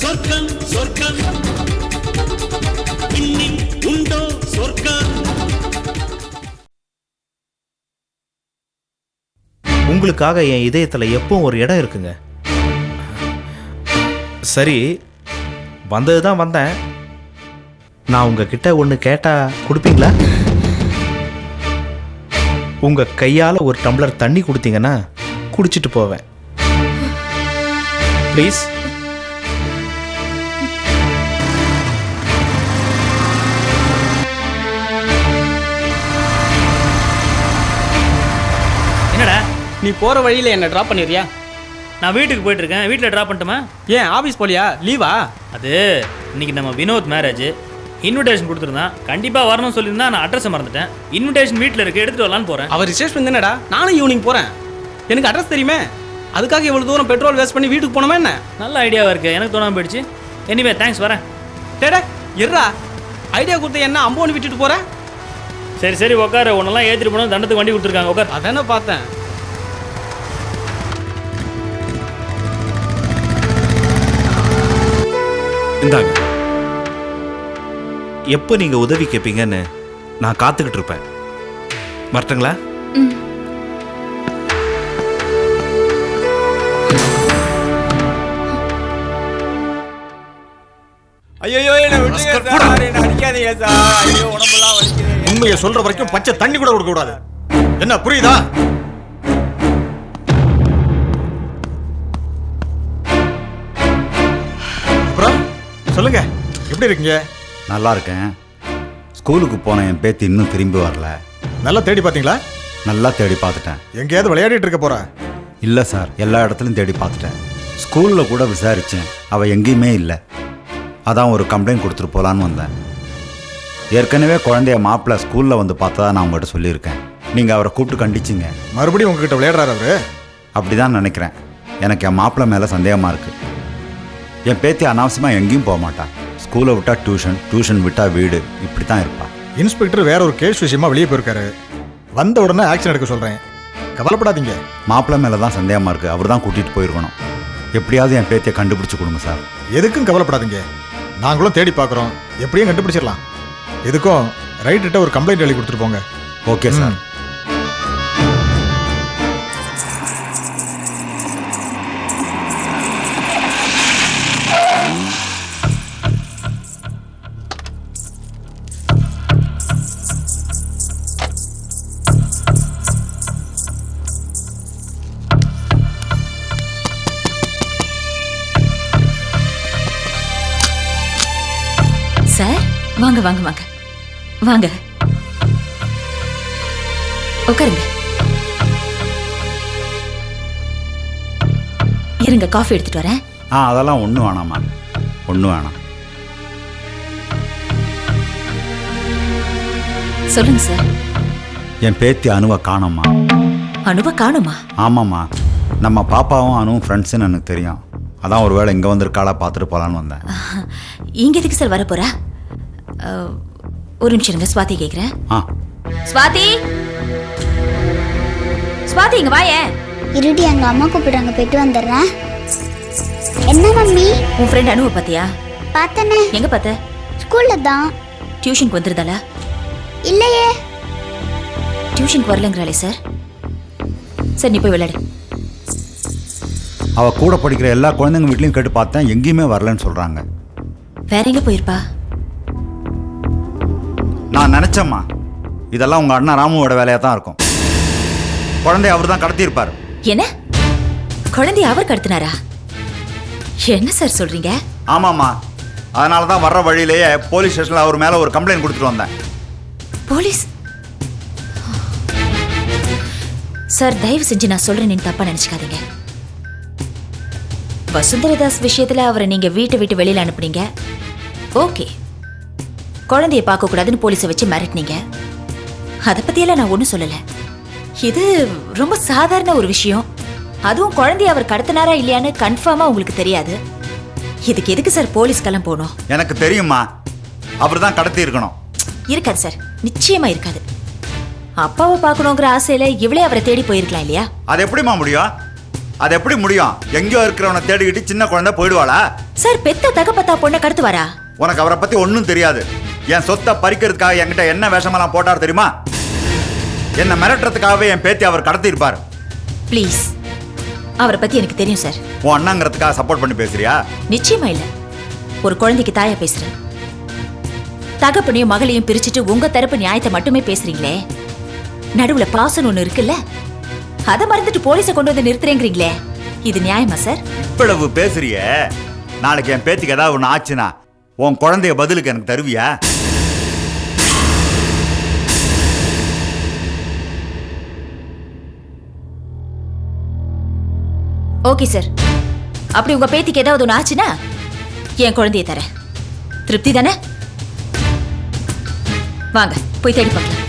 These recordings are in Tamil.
சொர்க்கம் சொர்க்கம் உண்டோ சொர்க்கம்? உங்களுக்காக என் இதயத்தில் எப்பவும் ஒரு இடம் இருக்குங்க. சரி வந்தது தான் வந்தேன். நான் உங்ககிட்ட ஒன்று கேட்டால் கொடுப்பீங்களா? உங்க கையால் ஒரு டம்ளர் தண்ணி கொடுத்தீங்கன்னா குடிச்சிட்டு போவேன். ப்ளீஸ் என்னடா நீ போற வழியில என்ன டிராப் பண்ணிடுறியா? நான் வீட்டுக்கு போயிட்டு இருக்கேன் வீட்டில் ட்ராப் பண்ணட்டுமா? ஏன் ஆபீஸ் போலியா? லீவா அது இன்னைக்கு நம்ம வினோத் மேரேஜ் இன்விடேஷன் கொடுத்துருந்தான் கண்டிப்பாக வரணும்னு சொல்லியிருந்தா நான் அட்ரஸை மறந்துட்டேன். இன்விடேஷன் வீட்டில் இருக்கு எடுத்துட்டு வரலான்னு போகிறேன் அவர் ரிசப்ஷன் தானடா நானும் ஈவினிங் போறேன். எனக்கு அட்ரஸ் தெரியுமே? அதுக்காக இவ்வளவு தூரம் பெட்ரோல் வேஸ்ட் பண்ணி வீட்டுக்கு போனோமே என்ன? நல்ல ஐடியாவாக இருக்கு. எனக்கு தோணாம போயிடுச்சு. எனிவே தேங்க்ஸ் வரேன். டேடே இருடா. ஐடியா கொடுத்த என்ன அம்போன்னு விட்டுட்டு போற? சரி சரி உட்கார உன்னெல்லாம் ஏற்றிட்டு போனோம் தண்டத்துக்கு வண்டி கொடுத்துருக்காங்க உட்கார் அதானே பார்த்தேன். இந்தாங்க. எப்போ நீங்கள் உதவி கேட்பீங்கன்னு நான் காத்துக்கிட்டு இருப்பேன். வரட்டுங்களா? ஐயோ என்ன விட்டுங்க சார். என்ன அடிக்காதீங்க சார். ஐயோ உடம்பெல்லாம் வலிக்குது. உண்மையை சொல்ற வரைக்கும் பச்சை தண்ணி கூட கொடுக்க கூடாது. என்ன புரியுதா? அப்புறம் சொல்லுங்க. எப்படி இருக்கீங்க? நல்லா இருக்கேன் ஸ்கூலுக்கு போன என் பேத்தி இன்னும் திரும்பி வரல. நல்லா தேடி பாத்தீங்களா நல்லா தேடி பார்த்துட்டேன். எங்கேயாவது விளையாடிட்டு இருக்க போறா? இல்லை சார் எல்லா இடத்துலையும் தேடி பார்த்துட்டேன். ஸ்கூலில் கூட விசாரித்தேன் அவள் எங்கேயுமே இல்லை. அதான் ஒரு கம்ப்ளைண்ட் கொடுத்துட்டு போகலான்னு வந்தேன். ஏற்கனவே குழந்தைய மாப்பிள்ளை ஸ்கூலில் வந்து பார்த்ததா நான் உங்கள்கிட்ட சொல்லியிருக்கேன். நீங்கள் அவரை கூப்பிட்டு கண்டிச்சிங்க. மறுபடியும் உங்ககிட்ட விளையாடுறாரு அவரு? அப்படி தான் நினைக்கிறேன். எனக்கு என் மாப்பிள்ளை மேலே சந்தேகமாக இருக்குது என் பேத்தி அனாவசியமாக எங்கேயும் போக மாட்டான் ஸ்கூலை விட்டால் டியூஷன் டியூஷன் விட்டால் வீடு இப்படி தான் இருப்பாள் இன்ஸ்பெக்டர் வேற ஒரு கேஸ் விஷயமா வெளியே போயிருக்காரு. வந்த உடனே ஆக்ஷன் எடுக்க சொல்றேன். கவலைப்படாதீங்க. மாப்பிள்ளை மேலே தான் சந்தேகமாக இருக்குது அவர் தான் கூட்டிகிட்டு போயிருக்கணும். எப்படியாவது என் பேத்தியை கண்டுபிடிச்சு கொடுங்க சார். எதுக்கும் கவலைப்படாதீங்க. நாங்களும் தேடி பார்க்குறோம். எப்படியும் கண்டுபிடிச்சிடலாம். எதுக்கும் ரைட்டு ஒரு கம்ப்ளைண்ட் எழுதி கொடுத்துட்டு போங்க. ஓகே சார் வாங்க வாங்க. வாங்க. உட்காருங்க. இருங்க காஃபி எடுத்துட்டு வரேன். ஆ அதெல்லாம் ஒன்றும் வேணாம்மா ஒன்றும் வேணாம். சொல்லுங்க சார் என் பேத்தி அணுவை காணோம்மா அனுப காணுமா? ஆமாம்மா நம்ம பாப்பாவும் அணுவும் ஃப்ரெண்ட்ஸுன்னு எனக்கு தெரியும். அதான் ஒரு வேளை இங்கே வந்திருக்காளா பார்த்துட்டு போகலான்னு வந்தேன். இங்க எதுக்கு சார் வரப் போறா ஒரு நிமிஷம் இருங்க ஸ்வாதி கேக்குறேன். ஆ. ஸ்வாதி ஸ்வாதி இங்க வாயேன் இருடி எங்க அம்மா கூப்பிடுறாங்க போயிட்டு வந்துடுறேன். என்ன மம்மி? உன் ஃப்ரெண்ட் அனுவ பாத்தியா? பார்த்தனே. எங்க பார்த்த? ஸ்கூல்ல தான். டியூஷனுக்கு வந்துருதாளா இல்லையே. டியூஷனுக்கு வரலங்கிறாளே சார் சரி நீ போய் விளையாடு. அவள் கூட படிக்கிற எல்லா குழந்தைங்க வீட்லையும் கேட்டு பார்த்தேன் எங்கேயுமே வரலன்னு சொல்கிறாங்க வேற எங்க போயிருப்பா? நான் நினச்சேம்மா. இதெல்லாம் உங்கள் அண்ணா ராமுவோட வேலையாக தான் இருக்கும். குழந்தைய அவர் தான் கடத்தியிருப்பார். என்ன? குழந்தைய அவர் கடத்தினாரா? என்ன சார் சொல்றீங்க? ஆமாம்மா. அதனால தான் வர்ற வழியிலேயே போலீஸ் ஸ்டேஷனில் அவர் மேலே ஒரு கம்ப்ளைண்ட் கொடுத்துட்டு வந்தேன். போலீஸ்? சார் தயவு செஞ்சு நான் சொல்றேன் நீங்க தப்பா நினைச்சுக்காதீங்க. வசுந்தரதாஸ் விஷயத்துல அவரை நீங்க வீட்டை விட்டு வெளியில அனுப்புனீங்க. ஓகே. குழந்தைய பார்க்க கூடாதுன்னு போலீஸை வச்சு மிரட்டினீங்க. அதை பத்தியெல்லாம் நான் ஒன்றும் சொல்லல. இது ரொம்ப சாதாரண ஒரு விஷயம். அதுவும் குழந்தைய அவர் கடத்தினாரா இல்லையான்னு கன்ஃபார்மா உங்களுக்கு தெரியாது. இதுக்கு எதுக்கு சார் போலீஸ்க்கெல்லாம் போகணும்? எனக்கு தெரியுமா அவர் தான் கடத்தி இருக்கணும் இருக்காது சார் நிச்சயமா இருக்காது. அப்பாவை பார்க்கணுங்கிற ஆசையில இவளே அவரை தேடி போயிருக்கலாம் இல்லையா? அது எப்படிம்மா முடியும்? அது எப்படி முடியும்? எங்கேயோ இருக்கிறவனை தேடிக்கிட்டு சின்ன குழந்தை போயிடுவாளா? சார் பெத்த தகப்பத்தா பொண்ணை கடத்து வரா உனக்கு அவரை பத்தி ஒன்றும் தெரியாது. என் சொத்தை பறிக்கிறதுக்காக என்கிட்ட என்ன வேஷமெல்லாம் போட்டார் தெரியுமா? என்ன மிரட்டுறதுக்காகவே என் பேத்தி அவர் கடத்தியிருப்பார். ப்ளீஸ் அவரை பத்தி எனக்கு தெரியும் சார் உன் அண்ணங்கிறதுக்காக சப்போர்ட் பண்ணி பேசுறியா? நிச்சயமா இல்ல. ஒரு குழந்தைக்கு தாயா பேசுறேன். தகப்பனையும் மகளையும் பிரிச்சுட்டு உங்க தரப்பு நியாயத்தை மட்டுமே பேசுறீங்களே. நடுவுல பாசம் ஒண்ணு இருக்குல்ல? அதை மறந்துட்டு போலீஸை கொண்டு வந்து நிறுத்துறேங்கிறீங்களே. இது நியாயமா சார் இவ்வளவு பேசுறியே. நாளைக்கு என் பேத்திக்கு ஏதாவது ஒன்று ஆச்சுன்னா உன் குழந்தைய பதிலுக்கு எனக்கு தருவியா? Okay sir. அப்படி உங்க பேத்திக்கு ஏதாவது ஒன்று ஆச்சுன்னா என் குழந்தைய தரேன். திருப்தி தானே? வாங்க போய் தேடி பார்க்கலாம்.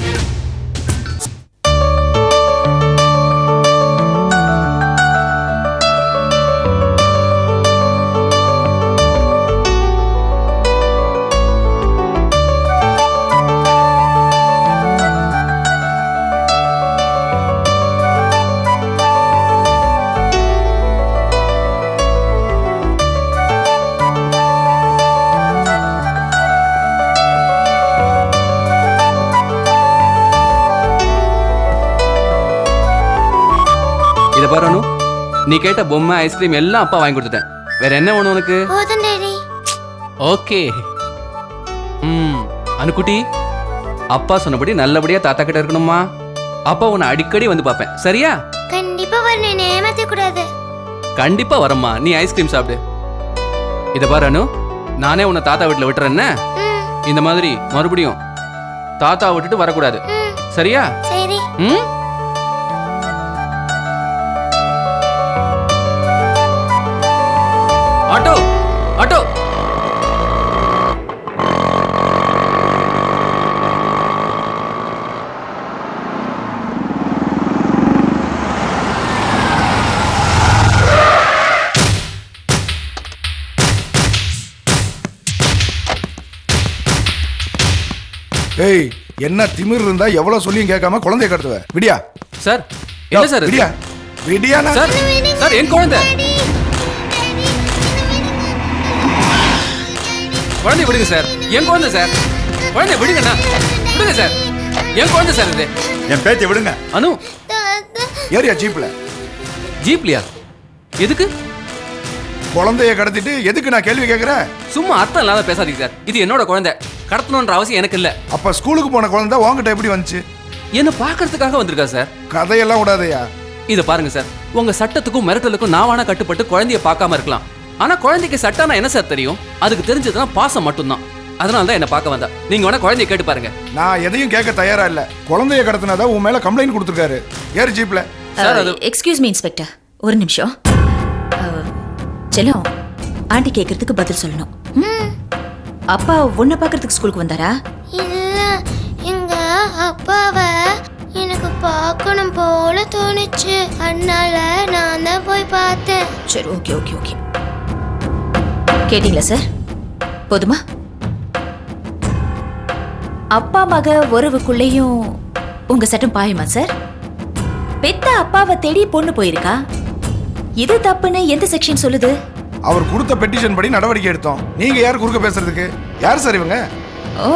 இதை பாரு அனு. நீ கேட்ட பொம்மை ஐஸ்கிரீம் எல்லாம் அப்பா வாங்கி கொடுத்துட்டேன். வேற என்ன வேணும் உனக்கு? போதும் டாடி. ஓகே. ம் அனுக்குட்டி அப்பா சொன்னபடி நல்லபடியா தாத்தா கிட்ட இருக்கணுமா? அப்பா உன்னை அடிக்கடி வந்து பார்ப்பேன். சரியா? கண்டிப்பா வரணும் ஏமாத்த கூடாது. கண்டிப்பா வரம்மா. நீ ஐஸ்கிரீம் சாப்பிடு. இதை பாரு அனு. நானே உன்னை தாத்தா வீட்டில் விட்டுறேன்னு இந்த மாதிரி மறுபடியும் தாத்தா விட்டுட்டு வரக்கூடாது. சரியா? சரி. ம்? என்ன திமிர் இருந்தா எவ்வளவு சொல்லியும் கேட்காம குழந்தைய கடத்துவ. விடியா. சார் என்ன சார் இது? விடியா. விடியா சார் சார் என் குழந்தை. குழந்தை விடுங்க சார். என் குழந்தை சார். குழந்தை விடுங்கண்ணா. விடுங்க சார். என் குழந்தை சார் இது. என் பேத்தி விடுங்க. அனு. ஏரியா ஜீப்ல? ஜீப்லியா? எதுக்கு? குழந்தைய கடத்திட்டு எதுக்கு நான் கேள்வி கேட்கறேன்? சும்மா அர்த்தம் இல்லாத பேசாதீங்க சார். இது என்னோட குழந்தை. கடத்தணுன்ற அவசியம் எனக்கு இல்ல. அப்ப ஸ்கூலுக்கு போன குழந்தை உன்கிட்ட எப்படி வந்துச்சு? என்ன பார்க்கறதுக்காக வந்திருக்கா சார்? கதையெல்லாம் விடாதயா? இத பாருங்க சார். உங்க சட்டத்துக்கும் மிரட்டலுக்கும் நான் வேணா கட்டுப்பட்டு குழந்தைய பார்க்காம இருக்கலாம். ஆனா குழந்தைக்கு சட்டம்னா என்ன சார் தெரியும்? அதுக்கு தெரிஞ்சதுன்னா பாசம் மட்டும்தான். அதனால தான் என்ன பார்க்க வந்தா. நீங்க வேணா குழந்தைய கேட்டு பாருங்க. நான் எதையும் கேட்க தயாரா இல்ல. குழந்தைய கடத்தினாதான் உன் மேல கம்ப்ளைண்ட் கொடுத்துருக்காரு. ஏறு ஜீப்ல. சார், அது- எக்ஸ்கியூஸ் மீ இன்ஸ்பெக்டர் ஒரு நிமிஷம். அஹ், செல்லம் ஆண்டி கேட்கறதுக்கு பதில் சொல்லணும். ம்? அப்பா உன்னை பார்க்கறதுக்கு ஸ்கூலுக்கு வந்தாரா? இல்ல எங்க அப்பாவை எனக்கு பார்க்கணும் போல தோணுச்சு. அதனால நான் தான் போய் பார்த்தேன். சரி ஓகே ஓகே ஓகே கேட்டிங்களா சார் போதுமா? அப்பா மக உறவுக்குள்ளேயும் உங்க சட்டம் பாயுமா சார் பெத்த அப்பாவை தேடி பொண்ணு போயிருக்கா? இது தப்புன்னு எந்த செக்ஷன் சொல்லுது? அவர் கொடுத்த பெட்டிஷன் படி நடவடிக்கை எடுத்தோம். நீங்க யார் குறுக்க பேசுறதுக்கு? யார் சார் இவங்க? ஓ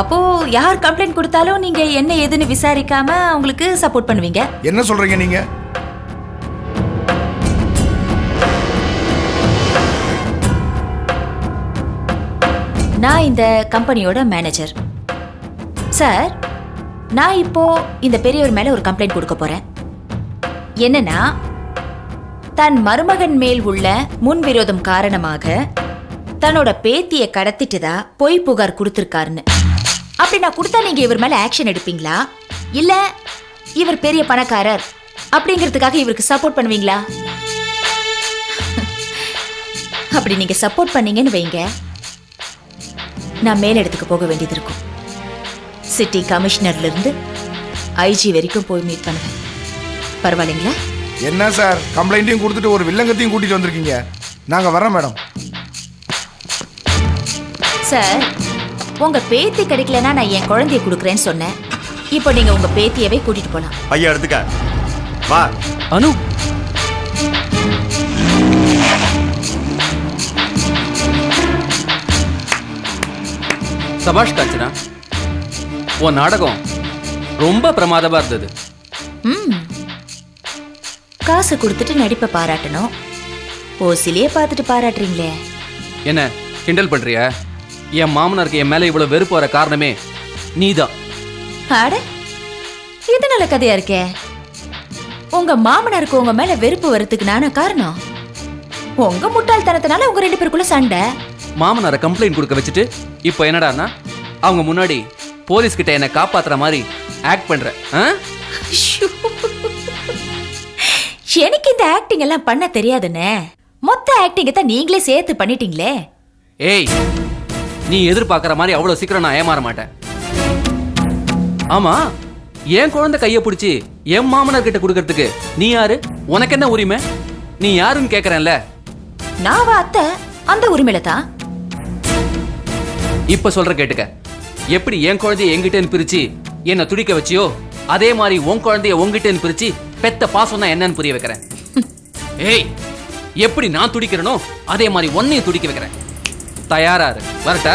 அப்போ யார் கம்ப்ளைண்ட் கொடுத்தாலும் நீங்க என்ன ஏதுன்னு விசாரிக்காம அவங்களுக்கு சப்போர்ட் பண்ணுவீங்க? என்ன சொல்றீங்க நீங்க? நான் இந்த கம்பெனியோட மேனேஜர் சார் நான் இப்போ இந்த பெரியவர் மேல ஒரு கம்ப்ளைண்ட் கொடுக்க போறேன். என்னன்னா தன் மருமகன் மேல் உள்ள முன்விரோதம் காரணமாக தன்னோட பேத்திய கடத்திட்டுதா பொய் புகார் கொடுத்திருக்காருன்னு. அப்படி நான் கொடுத்தா நீங்க இவர் மேல ஆக்ஷன் எடுப்பீங்களா? இல்ல இவர் பெரிய பணக்காரர் அப்படிங்கிறதுக்காக இவருக்கு சப்போர்ட் பண்ணுவீங்களா? அப்படி நீங்க சப்போர்ட் பண்ணீங்கன்னு வைங்க. நான் மேலிடத்துக்கு போக வேண்டியது இருக்கும். சிட்டி கமிஷனர்ல இருந்து ஐஜி வரைக்கும் போய் மீட் பண்ணுவேன். பரவாயில்லைங்களா? என்ன சார்? கம்ப்ளைண்ட்டையும் கொடுத்துட்டு ஒரு வில்லங்கத்தையும் கூட்டிட்டு வந்திருக்கீங்க. நாங்க வரோம் மேடம். சார் உங்க பேத்தி கிடைக்கலனா நான் என் குழந்தைய கொடுக்குறேன்னு சொன்னேன். இப்போ நீங்க உங்க பேத்தியவே கூட்டிட்டு போலாம். பையன் எடுத்துக்க. வா. அனு. சபாஷ் காஞ்சனா உன் நாடகம் ரொம்ப பிரமாதமா இருந்தது. ம். காசு கொடுத்துட்டு நடிப்பை பாராட்டணும். ஓசிலேயே பார்த்துட்டு பாராட்டுறீங்களே. என்ன கிண்டல் பண்றியா? என் மாமனாருக்கு என் மேல இவ்வளவு வெறுப்பு வர காரணமே நீதான். அட இது நல்ல கதையா இருக்கே. உங்க மாமனாருக்கு உங்க மேல வெறுப்பு வரதுக்கு நானா காரணம்? உங்க முட்டாள்தனத்தினால உங்க ரெண்டு பேருக்குள்ள சண்டை. மாமனாரை கம்ப்ளைண்ட் கொடுக்க வச்சுட்டு இப்போ என்னடான்னா அவங்க முன்னாடி போலீஸ் கிட்ட என்னை காப்பாத்துற மாதிரி ஆக்ட் பண்ற. எனக்கு இந்த ஆக்டிங் எல்லாம் பண்ண தெரியாதுண்ணே மொத்த ஆக்டிங்கை தான் நீங்களே சேர்த்து பண்ணிட்டீங்களே. ஏய் நீ எதிர்பார்க்குற மாதிரி அவ்வளோ சீக்கிரம் நான் ஏமாற மாட்டேன். ஆமா என் குழந்தை கையை பிடிச்சி என் மாமனார் கிட்ட கொடுக்கறதுக்கு நீ யாரு? உனக்கு என்ன உரிமை? நீ யாருன்னு கேக்குறேன்ல. நான் அத்தை அந்த உரிமையில தான். இப்ப சொல்ற கேட்டுக்க. எப்படி என் குழந்தைய என்கிட்டன்னு பிரிச்சு என்ன துடிக்க வச்சியோ? அதே மாதிரி உன் குழந்தைய உன்கிட்டன்னு பிரிச்சு பெத்த பாசம் தான் என்னன்னு புரிய வைக்கிறேன். ஏய் எப்படி நான் துடிக்கிறேனோ அதே மாதிரி ஒன்னையும் துடிக்க வைக்கிறேன். தயாரா இரு. வரட்டா?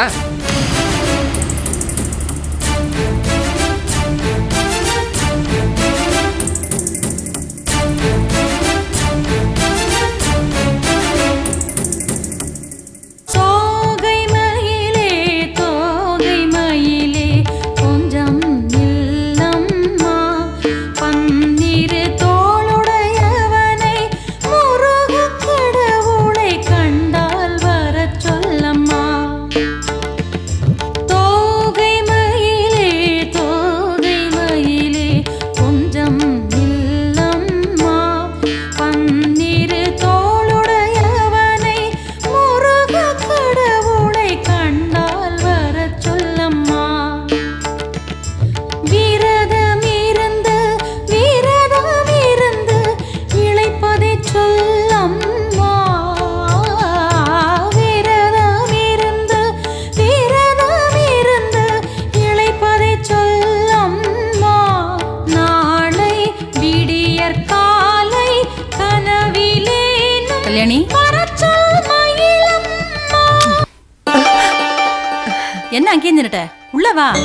என்ன அங்கேயே நின்னுட்ட? உள்ள வா.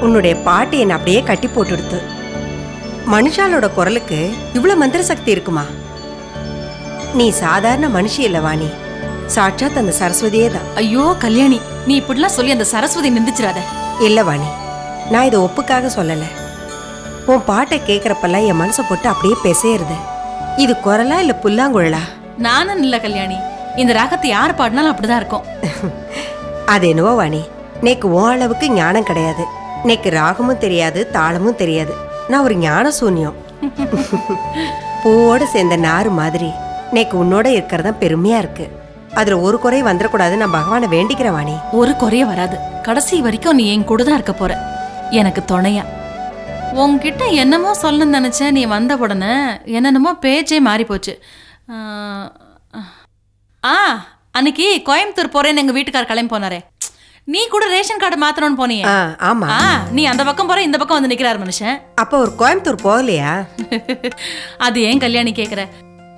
உன்னுடைய பாட்டு என்னை அப்படியே கட்டி போட்டுடுத்து. மனுஷாலோட குரலுக்கு இவ்வளோ மந்திர சக்தி இருக்குமா? நீ சாதாரண மனுஷி இல்ல வாணி. சாட்சாத் அந்த சரஸ்வதியே தான். ஐயோ கல்யாணி நீ இப்படிலாம் சொல்லி அந்த சரஸ்வதி நிந்திச்சிடாத. இல்ல வாணி. நான் இதை ஒப்புக்காக சொல்லல. உன் பாட்டை கேட்குறப்பெல்லாம் என் மனசை போட்டு அப்படியே பெசையுறது. இது குரலா இல்ல புல்லாங்குழலா? நானும் இல்ல கல்யாணி. இந்த ராகத்தை யார் பாடினாலும் அப்படிதான் இருக்கும். அது என்னவோ வாணி நேக்கு உன் அளவுக்கு ஞானம் கிடையாது. நேக்கு ராகமும் தெரியாது தாளமும் தெரியாது. நான் ஒரு ஞான சூன்யம். பூவோட சேர்ந்த நாறு மாதிரி. நேக்கு உன்னோட இருக்கிறதா பெருமையா இருக்கு. அதுல ஒரு குறை வந்துடக்கூடாது நான் பகவானை வேண்டிக்கிறேன் வாணி ஒரு குறைய வராது. கடைசி வரைக்கும் நீ என் கூட தான் இருக்க போற. எனக்கு துணையா. உன்கிட்ட என்னமோ சொல்லணும்னு நினைச்சேன். நீ வந்த உடனே என்னென்னமோ பேச்சே மாறி போச்சு ஆ. அன்னைக்கு கோயம்புத்தூர் போறேன்னு எங்க வீட்டுக்கார் கிளம்பி போனாரே. நீ கூட ரேஷன் கார்டு மாத்தணும்னு போனியே. ஆமா. ஆ நீ அந்த பக்கம் போற இந்த பக்கம் வந்து நிக்கிறார் மனுஷன். அப்ப ஒரு கோயம்புத்தூர் போகலையா? அது ஏன் கல்யாணி கேக்குற?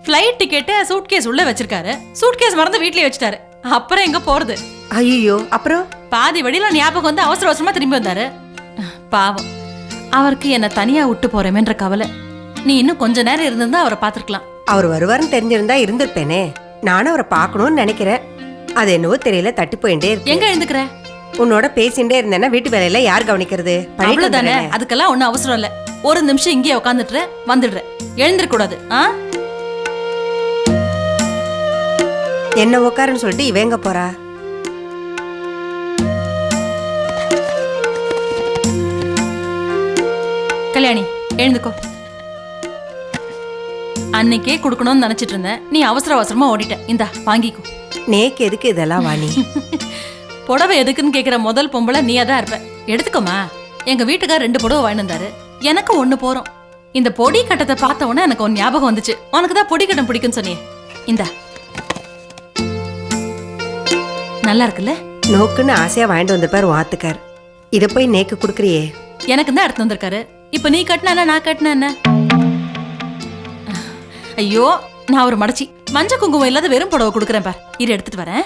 ஃப்ளைட் டிக்கெட்டு சூட்கேஸ் உள்ள வச்சிருக்காரு. சூட்கேஸ் மறந்து வீட்லயே வச்சுட்டாரு. அப்புறம் எங்க போறது? ஐயோ அப்புறம்? பாதி வழியில ஞாபகம் வந்து அவசர அவசரமா திரும்பி வந்தாரு. பாவம். அவருக்கு என்ன தனியா விட்டு போறேமேன்ற கவலை. நீ இன்னும் கொஞ்ச நேரம் இருந்திருந்தா அவரை பார்த்திருக்கலாம். அவர் வருவாருன்னு தெரிஞ்சிருந்தா இருந்திருப்பேனே. நானும் அவரை பார்க்கணும்னு நினைக்கிறேன். அது என்னவோ தெரியல தட்டி போயிட்டே இருக்கு. எங்க எழுந்துக்கிற? உன்னோட பேசிட்டே இருந்தேன்னா வீட்டு வேலையில யார் கவனிக்கிறது? அவ்வளவுதானே? வந்துடுறேனே. அதுக்கெல்லாம் ஒண்ணும் அவசரம் இல்ல. ஒரு நிமிஷம் இங்கேயே உட்காந்துட்டு வந்துடுற. எழுந்திர கூடாது ஆ? என்ன உட்காருன்னு சொல்லிட்டு இவ எங்க போறா? கல்யாணி எழுந்துக்கோ. அன்னைக்கே கொடுக்கணும்னு நினைச்சிட்டு இருந்தேன். நீ அவசர அவசரமா ஓடிட்ட. இந்தா வாங்கிக்கோ. நேக்கு எதுக்கு இதெல்லாம் வாணி? புடவை எதுக்குன்னு கேக்குற முதல் பொம்பளை நீயா தான் இருப்ப. எடுத்துக்கோமா. எங்க வீட்டுக்கார் ரெண்டு புடவை வந்தாரு. எனக்கு ஒண்ணு போறோம். இந்த பொடி கட்டத்தை பார்த்த உடனே எனக்கு ஒரு ஞாபகம் வந்துச்சு. உனக்கு தான் பொடி கட்டம் பிடிக்கும்னு சொன்னியே. இந்தா. நல்லா இருக்குல்ல? நோக்குன்னு ஆசையா வாங்கிட்டு வந்திருப்பாரு வாத்துக்கார் இத போய் நேக்கு குடுக்குறியே. எனக்கு தான் எடுத்து வந்திருக்காரு. இப்ப நீ கட்டின நான் கட்டின என்ன? ஐயோ நான் ஒரு மடச்சி மஞ்சள் குங்குமம் இல்லாத வெறும் புடவை கொடுக்குறேன் பார். இரு எடுத்துட்டு வரேன்.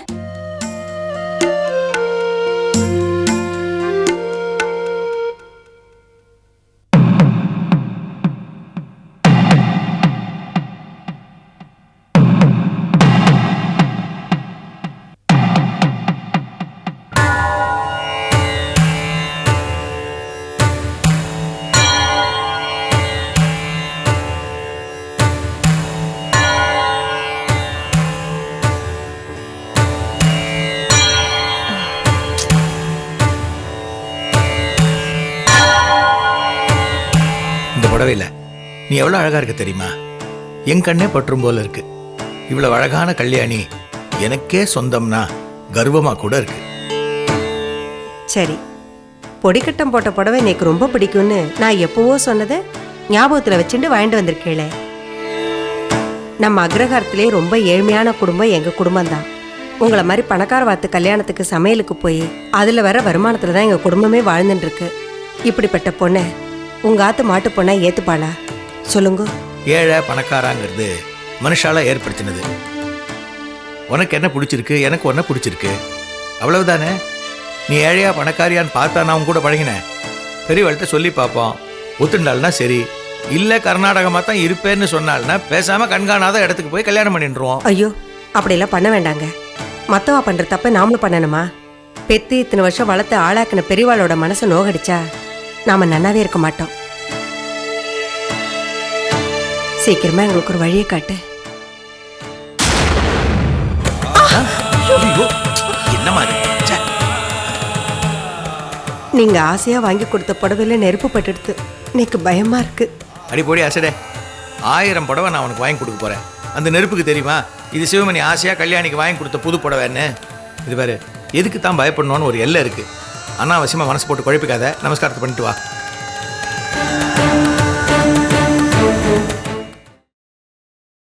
புடவையில் நீ எவ்வளோ அழகா இருக்க தெரியுமா? என் கண்ணே பற்றும் போல இருக்கு. இவ்வளவு அழகான கல்யாணி எனக்கே சொந்தம்னா கர்வமா கூட இருக்கு. சரி. பொடிக்கட்டம் போட்ட புடவை எனக்கு ரொம்ப பிடிக்கும்னு நான் எப்பவோ சொன்னதை ஞாபகத்தில் வச்சுட்டு வாங்கிட்டு வந்திருக்கேளே. நம்ம அக்ரஹாரத்திலே ரொம்ப ஏழ்மையான குடும்பம் எங்கள் குடும்பம் தான் உங்களை மாதிரி பணக்கார வாத்து கல்யாணத்துக்கு சமையலுக்கு போய் அதில் வர வருமானத்தில் தான் எங்கள் குடும்பமே வாழ்ந்துட்டுருக்கு இப்படிப்பட்ட பொண்ணை உங்கள் ஆத்து மாட்டு பொண்ணை ஏற்றுப்பாளா சொல்லுங்க. ஏழை பணக்காராங்கிறது மனுஷால ஏற்படுத்தினது. உனக்கு என்ன பிடிச்சிருக்கு? எனக்கு ஒன்ன பிடிச்சிருக்கு. அவ்வளவுதானே? நீ ஏழையா பணக்காரியான்னு பார்த்தா நான் உன் கூட பழகினேன். பெரியவள்கிட்ட சொல்லி பார்ப்போம். ஒத்துண்டாள்னா சரி. இல்லை கர்நாடகமாக தான் இருப்பேன்னு சொன்னாள்னா பேசாமல் கண்காணாத இடத்துக்கு போய் கல்யாணம் பண்ணிட்டுருவோம் ஐயோ அப்படியெல்லாம் பண்ண வேண்டாங்க. மத்தவா பண்ற தப்ப நாமளும் பண்ணணுமா? பெத்து இத்தனை வருஷம் வளர்த்து ஆளாக்குன பெரியவாளோட மனசை நோகடிச்சா? நாம நன்னாவே இருக்க மாட்டோம். சீக்கிரமா எங்களுக்கு ஒரு வழியை காட்டு. நீங்க ஆசையா வாங்கி கொடுத்த புடவையில நெருப்பு பட்டுடுத்து. எனக்கு பயமா இருக்கு. அடி போடி அசடே. ஆயிரம் புடவை நான் உனக்கு வாங்கி கொடுக்க போறேன். அந்த நெருப்புக்கு தெரியுமா? இது சிவமணி ஆசையா கல்யாணிக்கு வாங்கி கொடுத்த புது புடவைன்னு. இது பாரு எதுக்கு தான் பயப்படணும்னு ஒரு எல்லை இருக்கு. அனாவசியமாக மனசு போட்டு குழப்பிக்காத. நமஸ்காரத்தை பண்ணிட்டு வா.